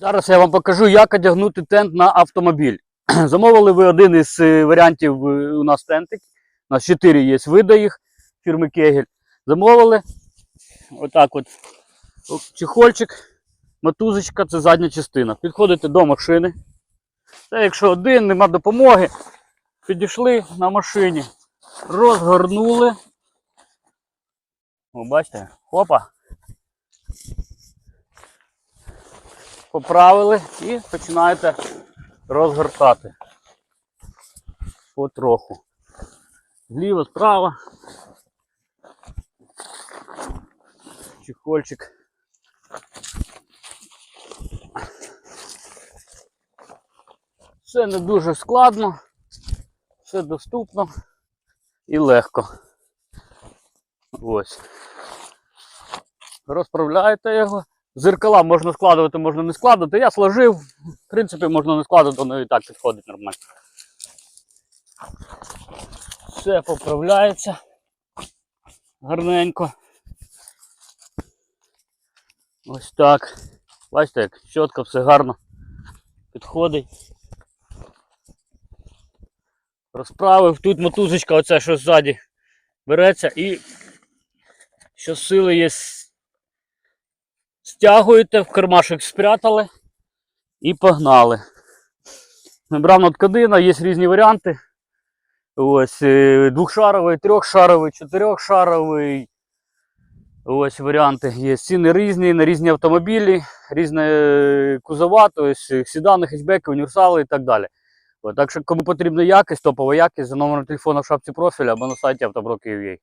Зараз я вам покажу, як одягнути тент на автомобіль. Замовили ви один із е, варіантів е, у нас тентик. У нас 4 є види їх фірми Кегель. Замовили. Отак от. Оп, Чехольчик, мотузочка це задня частина. Підходите до машини. Це якщо один, нема допомоги. Підійшли на машині, розгорнули. О, бачите, хопа. Поправили і починаєте розгортати. Потроху. Зліва, справа. Чехольчик. Все не дуже складно, все доступно і легко. Ось. Розправляєте його. Зеркала можна складувати, можна не складувати. Я сложив. В принципі, можна не складувати, воно і так підходить нормально. Все поправляється гарненько. Ось так. Бачите, як чітко все гарно підходить. Розправив. Тут мотузочка, оця що ззаді береться і що сили є. Стягуєте, в кармашок спрятали і погнали. Мембранна тканина, є різні варіанти. Ось е, двохшаровий, трьохшаровий, чотирьохшаровий. Ось варіанти є. Ціни різні, на різні автомобілі, різні е, кузова, тобто сідани, хетчбеки, універсали і так далі. От, так що кому потрібна якість, топова якість, за номером телефону в шапці профіля або на сайті автобро Київ.ua.